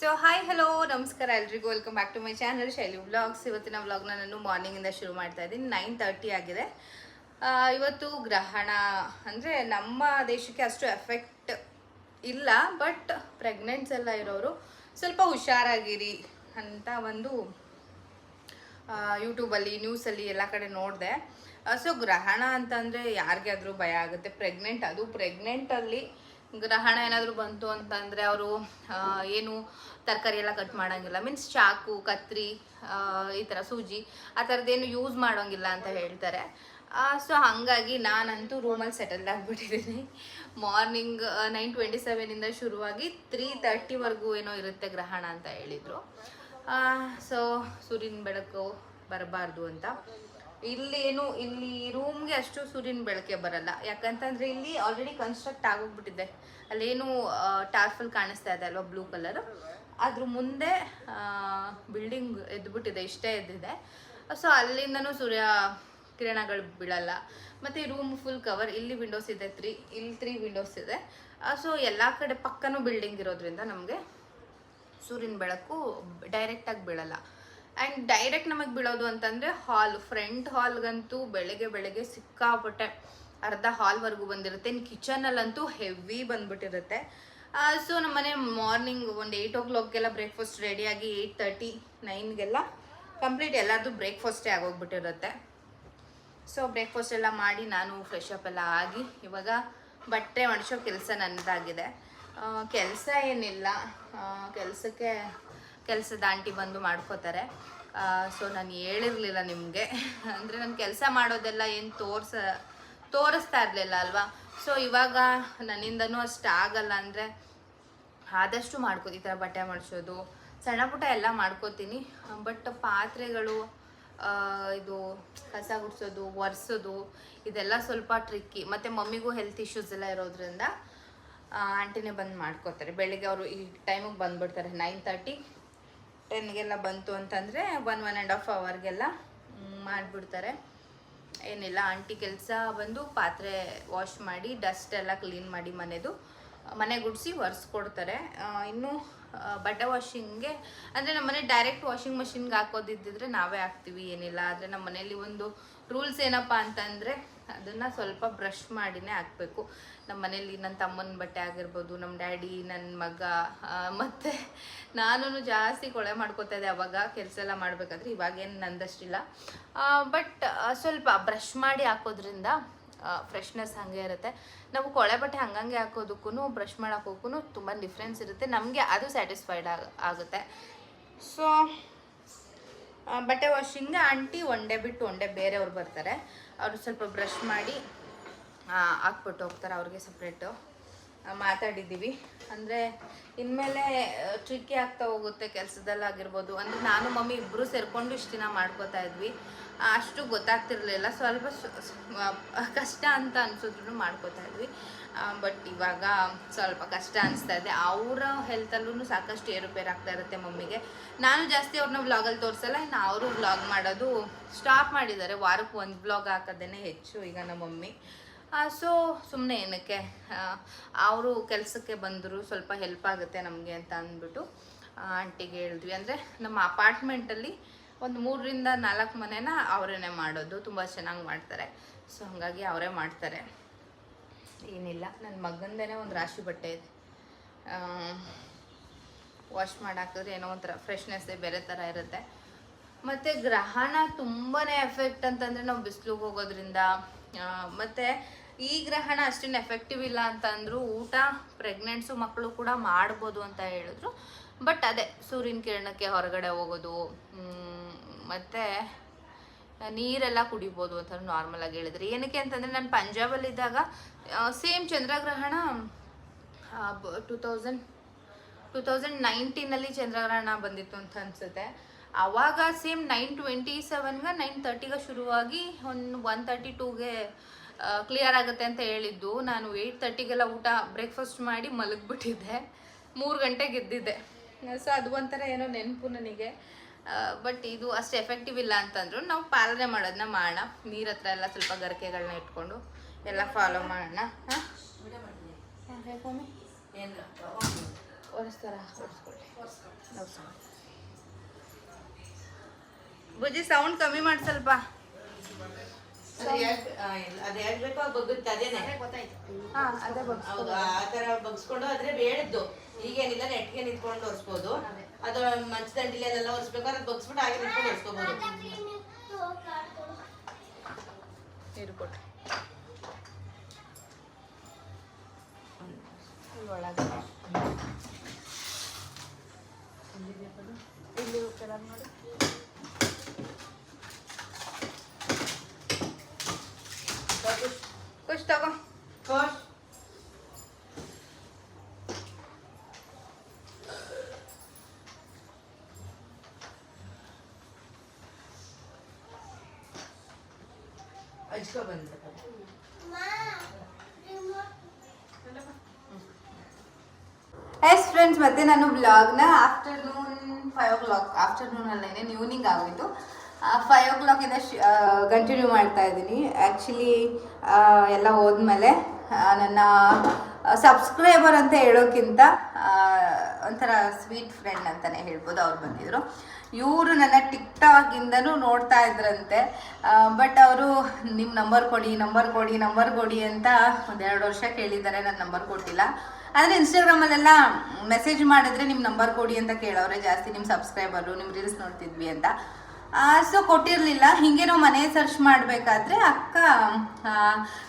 So hi hello ನಮಸ್ಕಾರ ಎಲ್ರಿಗೂ. Welcome back to my channel Shaili vlogs ಇವತ್ತಿನ ವ್ಲಾಗ್ನ ನಾನು ಮಾರ್ನಿಂಗಿಂದ ಶುರು ಮಾಡ್ತಾ ಇದ್ದೀನಿ. ನೈನ್ ತರ್ಟಿ ಆಗಿದೆ. ಇವತ್ತು ಗ್ರಹಣ, ಅಂದರೆ ನಮ್ಮ ದೇಶಕ್ಕೆ ಅಷ್ಟು ಎಫೆಕ್ಟ್ ಇಲ್ಲ ಬಟ್ ಪ್ರೆಗ್ನೆಂಟ್ಸ್ ಎಲ್ಲ ಇರೋರು ಸ್ವಲ್ಪ ಹುಷಾರಾಗಿರಿ ಅಂತ ಒಂದು ಯೂಟ್ಯೂಬಲ್ಲಿ ನ್ಯೂಸಲ್ಲಿ ಎಲ್ಲ ಕಡೆ ನೋಡಿದೆ. ಸೊ ಗ್ರಹಣ ಅಂತಂದರೆ ಯಾರಿಗಾದ್ರೂ ಭಯ ಆಗುತ್ತೆ. ಪ್ರೆಗ್ನೆಂಟ್ ಅದು ಪ್ರೆಗ್ನೆಂಟಲ್ಲಿ ಗ್ರಹಣ ಏನಾದರೂ ಬಂತು ಅಂತಂದರೆ ಅವರು ಏನು ತರಕಾರಿ ಎಲ್ಲ ಕಟ್ ಮಾಡೋಂಗಿಲ್ಲ. ಮೀನ್ಸ್ ಚಾಕು, ಕತ್ರಿ ಈ ಥರ ಸೂಜಿ, ಆ ಥರದ್ದೇನು ಯೂಸ್ ಮಾಡೋಂಗಿಲ್ಲ ಅಂತ ಹೇಳ್ತಾರೆ. ಸೊ ಹಾಗಾಗಿ ನಾನಂತೂ ರೂಮಲ್ಲಿ ಸೆಟಲ್ ಆಗಿಬಿಟ್ಟಿದ್ದೀನಿ ಮಾರ್ನಿಂಗ್ ನೈನ್ ಟ್ವೆಂಟಿ ಸೆವೆನಿಂದ ಶುರುವಾಗಿ ತ್ರೀ ತರ್ಟಿವರೆಗೂ ಏನೋ ಇರುತ್ತೆ ಗ್ರಹಣ ಅಂತ ಹೇಳಿದರು. ಸೊ ಸೂರ್ಯನ ಬೆಳಕು ಬರಬಾರ್ದು ಅಂತ. ಇಲ್ಲಿ ಏನು, ಇಲ್ಲಿ ರೂಮ್ಗೆ ಅಷ್ಟು ಸೂರ್ಯನ ಬೆಳಕೆ ಬರಲ್ಲ. ಯಾಕಂತಂದ್ರೆ ಇಲ್ಲಿ ಆಲ್ರೆಡಿ ಕನ್ಸ್ಟ್ರಕ್ಟ್ ಆಗೋಗ್ಬಿಟ್ಟಿದೆ. ಅಲ್ಲೇನು ಟಾರ್ಫಲ್ ಕಾಣಿಸ್ತಾ ಇದೆ ಅಲ್ವಾ ಬ್ಲೂ ಕಲರ್ ಅದ್ರ ಮುಂದೆ ಬಿಲ್ಡಿಂಗ್ ಎದ್ಬಿಟ್ಟಿದೆ, ಇಷ್ಟೇ ಎದ್ದಿದೆ. ಸೊ ಅಲ್ಲಿಂದನೂ ಸೂರ್ಯ ಕಿರಣಗಳು ಬೀಳಲ್ಲ. ಮತ್ತು ರೂಮ್ ಫುಲ್ ಕವರ್ ಇಲ್ಲಿ ವಿಂಡೋಸ್ ಇದೆ ತ್ರೀ ಇಲ್ಲಿ ತ್ರೀ ವಿಂಡೋಸ್ ಇದೆ. ಸೊ ಎಲ್ಲ ಕಡೆ ಪಕ್ಕನೂ ಬಿಲ್ಡಿಂಗ್ ಇರೋದ್ರಿಂದ ನಮಗೆ ಸೂರ್ಯನ ಬೆಳಕು ಡೈರೆಕ್ಟಾಗಿ ಬೀಳಲ್ಲ. ಆ್ಯಂಡ್ ಡೈರೆಕ್ಟ್ ನಮಗೆ ಬೀಳೋದು ಅಂತಂದರೆ ಹಾಲ್ ಫ್ರಂಟ್ ಹಾಲ್ಗಂತೂ ಬೆಳಗ್ಗೆ ಬೆಳಗ್ಗೆ ಸಿಕ್ಕಾಪಟ್ಟೆ ಅರ್ಧ ಹಾಲ್ವರೆಗೂ ಬಂದಿರುತ್ತೆ. ಇನ್ನು ಕಿಚನಲ್ಲಂತೂ ಹೆವಿ ಬಂದ್ಬಿಟ್ಟಿರುತ್ತೆ. ಸೊ ನಮ್ಮನೆ ಮಾರ್ನಿಂಗ್ ಒಂದು ಏಯ್ಟ್ ಓ ಕ್ಲಾಕ್ಗೆಲ್ಲ ಬ್ರೇಕ್ಫಾಸ್ಟ್ ರೆಡಿಯಾಗಿ ಏಯ್ಟ್ ತರ್ಟಿ ನೈನ್ಗೆಲ್ಲ ಕಂಪ್ಲೀಟ್ ಎಲ್ಲರದು ಬ್ರೇಕ್ಫಾಸ್ಟೇ ಆಗೋಗ್ಬಿಟ್ಟಿರುತ್ತೆ. ಸೊ ಬ್ರೇಕ್ಫಾಸ್ಟ್ ಎಲ್ಲ ಮಾಡಿ ನಾನು ಫ್ರೆಶ್ ಅಪ್ ಎಲ್ಲ ಆಗಿ ಇವಾಗ ಬಟ್ಟೆ ಒಣಸೋ ಕೆಲಸ ನನ್ನದಾಗಿದೆ ಕೆಲಸ ಏನಿಲ್ಲ. ಕೆಲಸಕ್ಕೆ ಕೆಲಸದ ಆಂಟಿ ಬಂದು ಮಾಡ್ಕೋತಾರೆ. ಸೊ ನಾನು ಹೇಳಿರಲಿಲ್ಲ ನಿಮಗೆ. ಅಂದರೆ ನಾನು ಕೆಲಸ ಮಾಡೋದೆಲ್ಲ ಏನು ತೋರ್ಸ, ತೋರಿಸ್ತಾ ಇರಲಿಲ್ಲ ಅಲ್ವಾ? ಸೊ ಇವಾಗ ನನ್ನಿಂದನೂ ಅಷ್ಟು ಆಗಲ್ಲ ಅಂದರೆ ಆದಷ್ಟು ಮಾಡ್ಕೋ ಈ ಥರ ಬಟ್ಟೆ ಮಾಡಿಸೋದು, ಸಣ್ಣ ಪುಟ್ಟ ಎಲ್ಲ ಮಾಡ್ಕೋತೀನಿ. ಬಟ್ ಪಾತ್ರೆಗಳು ಇದು ಕಸ ಗುಡಿಸೋದು, ಒರೆಸೋದು, ಇದೆಲ್ಲ ಸ್ವಲ್ಪ ಟ್ರಿಕ್ಕಿ ಮತ್ತು ಮಮ್ಮಿಗೂ ಹೆಲ್ತ್ ಇಶ್ಯೂಸ್ ಎಲ್ಲ ಇರೋದ್ರಿಂದ ಆಂಟಿನೇ ಬಂದು ಮಾಡ್ಕೋತಾರೆ. ಬೆಳಿಗ್ಗೆ ಅವರು ಈ ಟೈಮಿಗೆ ಬಂದುಬಿಡ್ತಾರೆ ನೈನ್ ತರ್ಟಿ ಟೆನ್ಗೆಲ್ಲ ಬಂತು ಅಂತಂದರೆ ಒನ್ ಒನ್ ಆ್ಯಂಡ್ ಹಾಫ್ ಅವರ್ಗೆಲ್ಲ ಮಾಡಿಬಿಡ್ತಾರೆ. ಏನಿಲ್ಲ, ಆಂಟಿ ಕೆಲಸ ಬಂದು ಪಾತ್ರೆ ವಾಶ್ ಮಾಡಿ, ಡಸ್ಟ್ ಎಲ್ಲ ಕ್ಲೀನ್ ಮಾಡಿ ಮನೆದು. ಮನೆ ಗುಡಿಸಿ ಒರೆಸ್ಕೊಡ್ತಾರೆ. ಇನ್ನು ಬಟ್ಟೆ ವಾಷಿಂಗ್ಗೆ, ಅಂದರೆ ನಮ್ಮ ಮನೆ ಡೈರೆಕ್ಟ್ ವಾಷಿಂಗ್ ಮಷಿನ್ಗೆ ಹಾಕೋದಿದ್ದಿದ್ರೆ ನಾವೇ ಹಾಕ್ತೀವಿ, ಏನಿಲ್ಲ. ಆದರೆ ನಮ್ಮ ಮನೇಲಿ ಒಂದು ರೂಲ್ಸ್ ಏನಪ್ಪ ಅಂತಂದರೆ ಅದನ್ನು ಸ್ವಲ್ಪ ಬ್ರಷ್ ಮಾಡಿನೇ ಹಾಕಬೇಕು. ನಮ್ಮ ಮನೇಲಿ ನನ್ನ ತಮ್ಮನ ಬಟ್ಟೆ ಆಗಿರ್ಬೋದು ನಮ್ಮ ಡ್ಯಾಡಿ ನನ್ನ ಮಗ ಮತ್ತು ನಾನು ಜಾಸ್ತಿ ಕೊಳೆ ಮಾಡ್ಕೋತಾ ಇದ್ದೆ. ಅವಾಗ ಕೆಲಸ ಎಲ್ಲ ಮಾಡಬೇಕಾದ್ರೆ ಇವಾಗೇನು ನಂದಷ್ಟಿಲ್ಲ. ಬಟ್ ಸ್ವಲ್ಪ ಬ್ರಷ್ ಮಾಡಿ ಹಾಕೋದ್ರಿಂದ ಫ್ರೆಶ್ನೆಸ್ ಹಾಗೆ ಇರುತ್ತೆ. ನಾವು ಕೊಳೆ ಬಟ್ಟೆ ಹಂಗಂಗೆ ಹಾಕೋದಕ್ಕೂ ಬ್ರಷ್ ಮಾಡೋಕ್ಕೂ ತುಂಬ ಡಿಫ್ರೆನ್ಸ್ ಇರುತ್ತೆ. ನಮಗೆ ಅದು ಸ್ಯಾಟಿಸ್ಫೈಡ್ ಆಗುತ್ತೆ. ಸೊ ಬಟ್ಟೆ ವಾಷಿಂಗ್ ಆಂಟಿ ಒಂಡೆ ಬಿಟ್ಟು ಒಂಡೆ ಬೇರೆಯವ್ರು ಬರ್ತಾರೆ. ಅವರು ಸ್ವಲ್ಪ ಬ್ರಷ್ ಮಾಡಿ ಹಾಕ್ಬಿಟ್ಟು ಹೋಗ್ತಾರೆ ಅವ್ರಿಗೆ ಸಪ್ರೇಟು ಮಾತಾಡಿದ್ದೀವಿ. ಅಂದರೆ ಇನ್ಮೇಲೆ ಟ್ರಿಕ್ಕಿ ಆಗ್ತಾ ಹೋಗುತ್ತೆ ಕೆಲಸದಲ್ಲಾಗಿರ್ಬೋದು ಅಂದರೆ ನಾನು, ಮಮ್ಮಿ ಇಬ್ಬರು ಸೇರಿಕೊಂಡು ಇಷ್ಟು ದಿನ ಮಾಡ್ಕೋತಾ ಇದ್ವಿ. ಅಷ್ಟು ಗೊತ್ತಾಗ್ತಿರ್ಲಿಲ್ಲ. ಸ್ವಲ್ಪ ಕಷ್ಟ ಅಂತ ಅನ್ಸಿದ್ರು ಮಾಡ್ಕೋತಾ ಇದ್ವಿ. ಬಟ್ ಇವಾಗ ಸ್ವಲ್ಪ ಕಷ್ಟ ಅನಿಸ್ತಾ ಇದೆ. ಅವರ ಹೆಲ್ತಲ್ಲೂ ಸಾಕಷ್ಟು ಏರುಪೇರು ಆಗ್ತಾ ಇರುತ್ತೆ ಮಮ್ಮಿಗೆ. ನಾನು ಜಾಸ್ತಿ ಅವ್ರನ್ನ ವ್ಲಾಗಲ್ಲಿ ತೋರಿಸಲ್ಲ. ಇನ್ನು ಅವರು ವ್ಲಾಗ್ ಮಾಡೋದು ಸ್ಟಾಪ್ ಮಾಡಿದ್ದಾರೆ. ವಾರಕ್ಕೆ ಒಂದು ವ್ಲಾಗ್ ಹಾಕೋದೇ ಹೆಚ್ಚು ಈಗ ನಮ್ಮ ಮಮ್ಮಿ. ಸೊ ಸುಮ್ಮನೆ ಏನಕ್ಕೆ ಅವರು ಕೆಲಸಕ್ಕೆ ಬಂದರು, ಸ್ವಲ್ಪ ಹೆಲ್ಪ್ ಆಗುತ್ತೆ ನಮಗೆ ಅಂತ ಅಂದ್ಬಿಟ್ಟು ಆಂಟಿಗೆ ಹೇಳಿದ್ವಿ. ಅಂದರೆ ನಮ್ಮ ಅಪಾರ್ಟ್ಮೆಂಟಲ್ಲಿ ಒಂದು ಮೂರರಿಂದ ನಾಲ್ಕು ಮನೆನ ಅವರೇ ಮಾಡೋದು, ತುಂಬ ಚೆನ್ನಾಗಿ ಮಾಡ್ತಾರೆ. ಸೊ ಹಾಗಾಗಿ ಅವರೇ ಮಾಡ್ತಾರೆ. ಏನಿಲ್ಲ ನನ್ನ ಮಗಂದೇ ಒಂದು ರಾಶಿ ಬಟ್ಟೆ ಇದೆ. ವಾಶ್ ಮಾಡಾಕಿದ್ರೆ ಏನೋ ಒಂಥರ ಫ್ರೆಶ್ನೆಸ್ ಬೇರೆ ಥರ ಇರುತ್ತೆ. ಮತ್ತು ಗ್ರಹಣ ತುಂಬಾ ಎಫೆಕ್ಟ್ ಅಂತಂದರೆ ನಾವು ಬಿಸಿಲಿಗೆ ಹೋಗೋದ್ರಿಂದ ಮತ್ತೆ ಈ ಗ್ರಹಣ ಅಷ್ಟೇನು ಎಫೆಕ್ಟಿವ್ ಇಲ್ಲ ಅಂತಂದ್ರು ಊಟ ಪ್ರೆಗ್ನೆಂಟ್ಸು ಮಕ್ಕಳು ಕೂಡ ಮಾಡ್ಬೋದು ಅಂತ ಹೇಳಿದ್ರು. ಬಟ್ ಅದೇ, ಸೂರ್ಯನ ಕಿರಣಕ್ಕೆ ಹೊರಗಡೆ ಹೋಗೋದು ಮತ್ತೆ ನೀರೆಲ್ಲ ಕುಡಿಬೋದು ಅಂತ ನಾರ್ಮಲ್ ಆಗಿ ಹೇಳಿದ್ರು. ಏನಕ್ಕೆ ಅಂತಂದರೆ ನಾನು ಪಂಜಾಬಲ್ಲಿದ್ದಾಗ ಸೇಮ್ ಚಂದ್ರಗ್ರಹಣ ಟೂ ತೌಸಂಡ್ ಟೂ ತೌಸಂಡ್ ನೈನ್ಟೀನಲ್ಲಿ ಚಂದ್ರಗ್ರಹಣ ಬಂದಿತ್ತು ಅಂತ ಅನ್ಸುತ್ತೆ. ಆವಾಗ ಸೇಮ್ ನೈನ್ ಟ್ವೆಂಟಿ ಸೆವೆನ್ಗೆ ನೈನ್ ತರ್ಟಿಗೆ ಶುರುವಾಗಿ ಒಂದು ಒನ್ ತರ್ಟಿ ಟೂಗೆ ಕ್ಲಿಯರ್ ಆಗುತ್ತೆ ಅಂತ ಹೇಳಿದ್ದು. ನಾನು ಏಯ್ಟ್ ತರ್ಟಿಗೆಲ್ಲ ಊಟ ಬ್ರೇಕ್ಫಾಸ್ಟ್ ಮಾಡಿ ಮಲಗಿಬಿಟ್ಟಿದ್ದೆ. ಮೂರು ಗಂಟೆಗೆ ಎದ್ದಿದ್ದೆ. ಸೊ ಅದು ಒಂಥರ ಏನೋ ನೆನಪು ನನಗೆ. ಬಟ್ ಇದು ಅಷ್ಟು ಎಫೆಕ್ಟಿವ್ ಇಲ್ಲ ಅಂತಂದ್ರು ನಾವು ಪಾಲನೆ ಮಾಡೋದನ್ನ ಮಾಡೋಣ. ನೀರ ಹತ್ರ ಎಲ್ಲ ಸ್ವಲ್ಪ ಗರಿಕೆಗಳನ್ನ ಇಟ್ಕೊಂಡು ಎಲ್ಲ ಫಾಲೋ ಮಾಡೋಣ. ಬುಜ್ಜಿ ಸೌಂಡ್ ಕಮ್ಮಿ ಮಾಡಿ ಸ್ವಲ್ಪ ಅದ್ ಬೇಕೋ ಬಗ್ಗುತ್ತೆ ಅದೇನೆ. ಹಾ ಅದೇ ಹೌದು ಆ ತರ ಬಗ್ಸ್ಕೊಂಡು ಆದ್ರೆ ಬೇಡದ್ದು. ಈಗೇನಿಲ್ಲ ನೆಟ್ಗೆ ನಿಂತ್ಕೊಂಡು ಒರೆಸ್ಬೋದು. ಅದು. ಮಂಚದಂಡಿಲಿ ಅದೆಲ್ಲ ಒರೆಸ್ಬೇಕಾದ್ರೆ ಅದು ಬಗ್ಸ್ಬಿಟ್ಟು ಹಾಗೆ ನಿಂತ್ಕೊಂಡು ನೀರು ಇಲ್ಲಿ ಒಳಗೆ ಇಲ್ಲಿ ಕೆಳಗೆ ನೋಡಿ. ಖುಷ್ ತಗೋ ಹಚ್ಕೊ ಬಂದ್ರೆ ಎಸ್ ಫ್ರೆಂಡ್ಸ್ ಮತ್ತೆ ನಾನು ಬ್ಲಾಗ್ನ afternoon five o'clock afternoon ಅಲ್ಲೇನೆ ಈವ್ನಿಂಗ್ ಆಗೋಯ್ತು ಫೈವ್ ಓ ಕ್ಲಾಕಿಂದ ಕಂಟಿನ್ಯೂ ಮಾಡ್ತಾ ಇದ್ದೀನಿ. ಆ್ಯಕ್ಚುಲಿ ಎಲ್ಲ ಹೋದ್ಮೇಲೆ ನನ್ನ ಸಬ್ಸ್ಕ್ರೈಬರ್ ಅಂತ ಹೇಳೋಕ್ಕಿಂತ ಒಂಥರ ಸ್ವೀಟ್ ಫ್ರೆಂಡ್ ಅಂತಲೇ ಹೇಳ್ಬೋದು ಅವ್ರು ಬಂದಿದ್ರು. ಇವರು ನನ್ನ ಟಿಕ್ ಟಾಕಿಂದನೂ ನೋಡ್ತಾ ಇದ್ರಂತೆ. ಬಟ್ ಅವರು ನಿಮ್ಮ ನಂಬರ್ ಕೊಡಿ ನಂಬರ್ ಕೊಡಿ ನಂಬರ್ ಕೊಡಿ ಅಂತ ಒಂದೆರಡು ವರ್ಷ ಕೇಳಿದ್ದಾರೆ ನನ್ನ ನಂಬರ್ ಕೊಟ್ಟಿಲ್ಲ. ಆದರೆ ಇನ್ಸ್ಟಾಗ್ರಾಮಲ್ಲೆಲ್ಲ ಮೆಸೇಜ್ ಮಾಡಿದ್ರೆ ನಿಮ್ಮ ನಂಬರ್ ಕೊಡಿ ಅಂತ ಕೇಳೋರೆ ಜಾಸ್ತಿ ನಿಮ್ಮ ಸಬ್ಸ್ಕ್ರೈಬರು ನಿಮ್ಮ ರೀಲ್ಸ್ ನೋಡ್ತಿದ್ವಿ ಅಂತ. ಸೊ ಕೊಟ್ಟಿರಲಿಲ್ಲ. ಹಿಂಗೆ ನಾವು ಮನೆ ಸರ್ಚ್ ಮಾಡಬೇಕಾದ್ರೆ ಅಕ್ಕ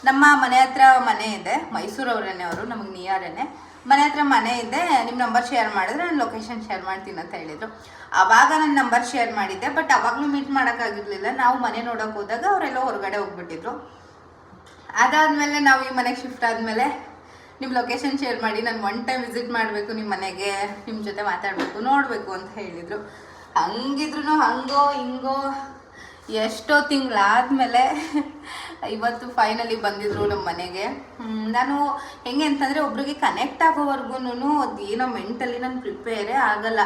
ನಮ್ಮ ಮನೆ ಹತ್ರ ಮನೆ ಇದೆ. ಮೈಸೂರವ್ರೇನೆ ಅವರು, ನಮಗೆ ನಿಯರೇನೆ ಮನೆ ಹತ್ರ ಮನೆ ಇದೆ. ನಿಮ್ಮ ನಂಬರ್ ಶೇರ್ ಮಾಡಿದ್ರೆ ನಾನು ಲೊಕೇಶನ್ ಶೇರ್ ಮಾಡ್ತೀನಿ ಅಂತ ಹೇಳಿದರು. ಆವಾಗ ನನ್ನ ನಂಬರ್ ಶೇರ್ ಮಾಡಿದ್ದೆ ಬಟ್ ಅವಾಗಲೂ ಮೀಟ್ ಮಾಡೋಕ್ಕಾಗಿರ್ಲಿಲ್ಲ. ನಾವು ಮನೆ ನೋಡೋಕೆ ಹೋದಾಗ ಅವರೆಲ್ಲ ಹೊರಗಡೆ ಹೋಗ್ಬಿಟ್ಟಿದ್ರು. ಅದಾದಮೇಲೆ ನಾವು ಈ ಮನೆಗೆ ಶಿಫ್ಟ್ ಆದಮೇಲೆ ನಿಮ್ಮ ಲೊಕೇಶನ್ ಶೇರ್ ಮಾಡಿ, ನಾನು ಒನ್ ಟೈಮ್ ವಿಸಿಟ್ ಮಾಡಬೇಕು ನಿಮ್ಮ ಮನೆಗೆ ನಿಮ್ಮ ಜೊತೆ ಮಾತಾಡಬೇಕು, ನೋಡಬೇಕು ಅಂತ ಹೇಳಿದರು. ಹಂಗಿದ್ರು ಹಂಗೋ, ಹಿಂಗೋ, ಎಷ್ಟೋ ತಿಂಗಳಾದಮೇಲೆ ಇವತ್ತು ಫೈನಲಿ ಬಂದಿದ್ರು ನಮ್ಮ ಮನೆಗೆ. ನಾನು ಹೆಂಗೆ ಅಂತಂದರೆ ಒಬ್ರಿಗೆ ಕನೆಕ್ಟ್ ಆಗೋವರೆಗೂ ಅದೇನೋ ಮೆಂಟಲಿ ನಾನು ಪ್ರಿಪೇರೇ ಆಗಲ್ಲ.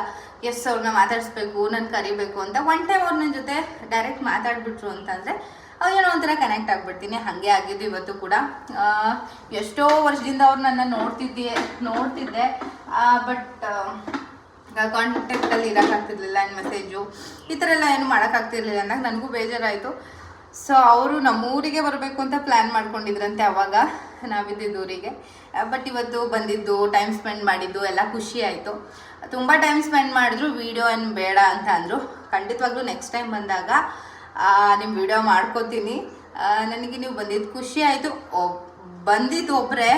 ಎಸ್ ಅವ್ರನ್ನ ಮಾತಾಡಿಸ್ಬೇಕು, ನಾನು ಕರಿಬೇಕು ಅಂತ ಒನ್ ಟೈಮ್ ಅವ್ರು ನನ್ನ ಜೊತೆ ಡೈರೆಕ್ಟ್ ಮಾತಾಡ್ಬಿಟ್ರು ಅಂತಂದರೆ ಏನೋ ಒಂಥರ ಕನೆಕ್ಟ್ ಆಗ್ಬಿಡ್ತೀನಿ. ಹಾಗೆ ಆಗಿದ್ದು ಇವತ್ತು ಕೂಡ. ಎಷ್ಟೋ ವರ್ಷದಿಂದ ಅವ್ರು ನನ್ನ ನೋಡ್ತಿದ್ದೆ ನೋಡ್ತಿದ್ದೆ. ಬಟ್ ಕಾಂಟ್ಯಾಕ್ಟಲ್ಲಿ ಇರೋಕ್ಕಾಗ್ತಿರ್ಲಿಲ್ಲ ಮೆಸೇಜು ಈ ಥರ ಎಲ್ಲ ಏನು ಮಾಡೋಕ್ಕಾಗ್ತಿರ್ಲಿಲ್ಲ ಅಂದಾಗ ನನಗೂ ಬೇಜಾರಾಯಿತು. ಸೊ ಅವರು ನಮ್ಮ ಊರಿಗೆ ಬರಬೇಕು ಅಂತ ಪ್ಲ್ಯಾನ್ ಮಾಡ್ಕೊಂಡಿದ್ರಂತೆ ಅವಾಗ ನಾವಿದ್ದಿದ್ದು ಊರಿಗೆ ಬಟ್ ಇವತ್ತು ಬಂದಿದ್ದು ಟೈಮ್ ಸ್ಪೆಂಡ್ ಮಾಡಿದ್ದು, ಎಲ್ಲ ಖುಷಿ ಆಯಿತು. ತುಂಬ ಟೈಮ್ ಸ್ಪೆಂಡ್ ಮಾಡಿದ್ರು ವೀಡಿಯೋ ಏನು ಬೇಡ ಅಂತ ಅಂದರು. ಖಂಡಿತವಾಗ್ಲೂ ನೆಕ್ಸ್ಟ್ ಟೈಮ್ ಬಂದಾಗ ನಿಮ್ಮ ವಿಡಿಯೋ ಮಾಡ್ಕೋತೀನಿ. ನನಗೆ ನೀವು ಬಂದಿದ್ದು ಖುಷಿ ಆಯಿತು. ಬಂದಿದ್ದು ಒಬ್ಬರೇ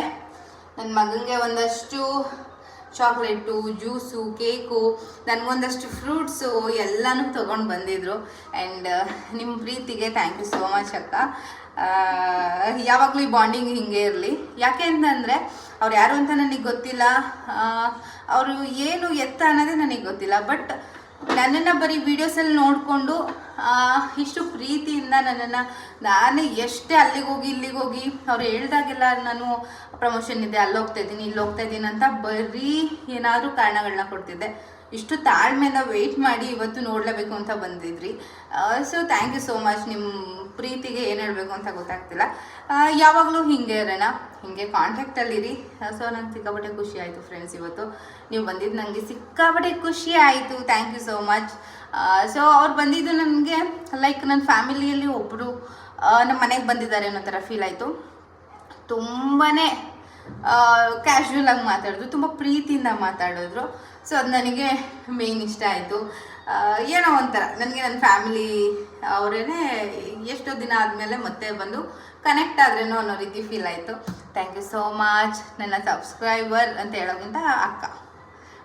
ನನ್ನ ಮಗನಿಗೆ ಒಂದಷ್ಟು ಚಾಕ್ಲೇಟು, ಜ್ಯೂಸು, ಕೇಕು ನನಗೊಂದಷ್ಟು ಫ್ರೂಟ್ಸು ಎಲ್ಲನೂ ತೊಗೊಂಡು ಬಂದಿದ್ರು. ಆ್ಯಂಡ್ ನಿಮ್ಮ ಪ್ರೀತಿಗೆ ಥ್ಯಾಂಕ್ ಯು ಸೋ ಮಚ್ ಅಕ್ಕ. ಯಾವಾಗಲೂ ಈ ಬಾಂಡಿಂಗ್ ಹಿಂಗೆ ಇರಲಿ. ಯಾಕೆ ಅಂತಂದರೆ, ಅವ್ರು ಯಾರು ಅಂತ ನನಗೆ ಗೊತ್ತಿಲ್ಲ. ಅವರು ಏನು ಎತ್ತ ಅನ್ನೋದೇ ನನಗೆ ಗೊತ್ತಿಲ್ಲ. ಬಟ್ ನನ್ನನ್ನು ಬರೀ ವೀಡಿಯೋಸಲ್ಲಿ ನೋಡಿಕೊಂಡು ಇಷ್ಟು ಪ್ರೀತಿಯಿಂದ ನನ್ನನ್ನು ನಾನೇ ಎಷ್ಟೇ ಅಲ್ಲಿಗೆ ಹೋಗಿ, ಇಲ್ಲಿಗೆ ಹೋಗಿ, ಅವ್ರು ಹೇಳ್ದಾಗೆಲ್ಲ ನಾನು ಪ್ರಮೋಷನ್ ಇದೆ, ಅಲ್ಲಿ ಹೋಗ್ತಾ ಇದ್ದೀನಿ, ಇಲ್ಲಿ ಹೋಗ್ತಾ ಇದ್ದೀನಿ ಅಂತ ಬರೀ ಏನಾದರೂ ಕಾರಣಗಳನ್ನ ಕೊಡ್ತಿದ್ದೆ. ಇಷ್ಟು ತಾಳ್ಮೆಯಿಂದ ವೆಯ್ಟ್ ಮಾಡಿ ಇವತ್ತು ನೋಡಲೇಬೇಕು ಅಂತ ಬಂದಿದ್ರಿ. So thank you so much ನಿಮ್ಮ ಪ್ರೀತಿಗೆ ಏನು ಹೇಳಬೇಕು ಅಂತ ಗೊತ್ತಾಗ್ತಿಲ್ಲ. ಯಾವಾಗಲೂ ಹಿಂಗೆ ಇರೋಣ ಹಿಂಗೆ ಕಾಂಟ್ಯಾಕ್ಟಲ್ಲಿರಿ ಸೊ ನಂಗೆ ಸಿಕ್ಕಾಪಟ್ಟೆ ಖುಷಿ ಆಯಿತು ಫ್ರೆಂಡ್ಸ್ ಇವತ್ತು. ನೀವು ಬಂದಿದ್ದು ನನಗೆ ಸಿಕ್ಕಾಪಟ್ಟೆ ಖುಷಿ ಆಯಿತು. Thank you so much so ಅವ್ರು ಬಂದಿದ್ದು ನನಗೆ ಲೈಕ್ ನನ್ನ ಫ್ಯಾಮಿಲಿಯಲ್ಲಿ ಒಬ್ಬರು ನಮ್ಮ ಮನೆಗೆ ಬಂದಿದ್ದಾರೆ ಅನ್ನೋ ಥರ ಫೀಲ್ ಆಯಿತು. ತುಂಬಾ ಕ್ಯಾಶುವಲ್ ಆಗಿ ಮಾತಾಡಿದ್ರು, ತುಂಬ ಪ್ರೀತಿಯಿಂದ ಮಾತಾಡಿದ್ರು. ಸೊ ಅದು ನನಗೆ ಮೇನ್ ಇಷ್ಟ ಆಯಿತು. ಏನೋ ಒಂಥರ. ನನಗೆ ನನ್ನ ಫ್ಯಾಮಿಲಿ ಅವರೇನೆ ಎಷ್ಟೋ ದಿನ ಆದಮೇಲೆ ಮತ್ತೆ ಬಂದು ಕನೆಕ್ಟ್ ಆದ್ರೇನೋ ಅನ್ನೋ ರೀತಿ ಫೀಲ್ ಆಯಿತು. ಥ್ಯಾಂಕ್ ಯು ಸೋ ಮಚ್ ನನ್ನ ಸಬ್ಸ್ಕ್ರೈಬರ್ ಅಂತ ಹೇಳೋಕ್ಕಿಂತ ಅಕ್ಕ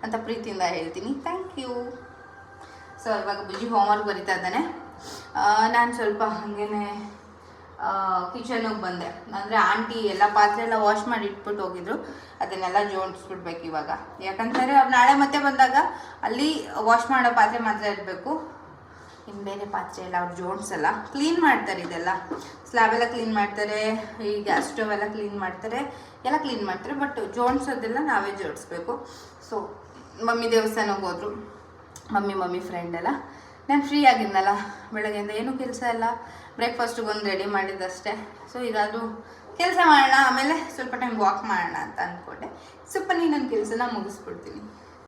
ಅಂತ ಪ್ರೀತಿಯಿಂದ ಹೇಳ್ತೀನಿ. ಥ್ಯಾಂಕ್ ಯು ಸೊ ಇವಾಗ ಬುಜ್ಜಿ ಹೋಮ್ವರ್ಕ್ ಬರಿತಾ ಇದ್ದಾನೆ. ನಾನು ಸ್ವಲ್ಪ ಹಾಗೇನೆ ಕಿಚನಿಗೆ ಬಂದೆ. ಅಂದರೆ ಆಂಟಿ ಎಲ್ಲ ಪಾತ್ರೆ ಎಲ್ಲ ವಾಶ್ ಮಾಡಿ ಇಟ್ಬಿಟ್ಟು ಹೋಗಿದ್ರು. ಅದನ್ನೆಲ್ಲ ಜೋಡಿಸ್ಬಿಡ್ಬೇಕು ಇವಾಗ. ಯಾಕಂತಂದರೆ ಅವ್ರು ನಾಳೆ ಮತ್ತೆ ಬಂದಾಗ ಅಲ್ಲಿ ವಾಶ್ ಮಾಡೋ ಪಾತ್ರೆ ಮಾತ್ರ ಇರಬೇಕು ಇನ್ನು ಬೇರೆ ಪಾತ್ರೆ ಎಲ್ಲ ಅವ್ರು ಜೋಡಿಸಲ್ಲ. ಕ್ಲೀನ್ ಮಾಡ್ತಾರೆ ಇದೆಲ್ಲ. ಸ್ಲ್ಯಾಬ್ ಎಲ್ಲ ಕ್ಲೀನ್ ಮಾಡ್ತಾರೆ. ಈ ಗ್ಯಾಸ್ ಸ್ಟೋವ್ ಎಲ್ಲ ಕ್ಲೀನ್ ಮಾಡ್ತಾರೆ. ಎಲ್ಲ ಕ್ಲೀನ್ ಮಾಡ್ತಾರೆ. ಬಟ್ ಜೋಡಿಸೋದೆಲ್ಲ ನಾವೇ ಜೋಡಿಸ್ಬೇಕು. ಸೊ ಮಮ್ಮಿ ದೇವಸ್ಥಾನಕ್ಕೆ ಹೋದ್ರು. ಮಮ್ಮಿ ಮಮ್ಮಿ ಫ್ರೆಂಡ್ ಎಲ್ಲ. ನಾನು ಫ್ರೀ ಆಗಿದ್ನಲ್ಲ. ಬೆಳಗ್ಗೆಯಿಂದ ಏನೂ ಕೆಲಸ ಇಲ್ಲ. ಬ್ರೇಕ್ಫಾಸ್ಟಿಗೆ ಒಂದು ರೆಡಿ ಮಾಡಿದ್ದಷ್ಟೇ. ಸೊ ಇದಾದರೂ ಕೆಲಸ ಮಾಡೋಣ, ಆಮೇಲೆ ಸ್ವಲ್ಪ ಟೈಮ್ ವಾಕ್ ಮಾಡೋಣ ಅಂತ ಅಂದ್ಕೊಂಡೆ ಸ್ವಲ್ಪ ನೀನು ನನ್ನ ಕೆಲಸನ ಮುಗಿಸ್ಬಿಡ್ತೀನಿ.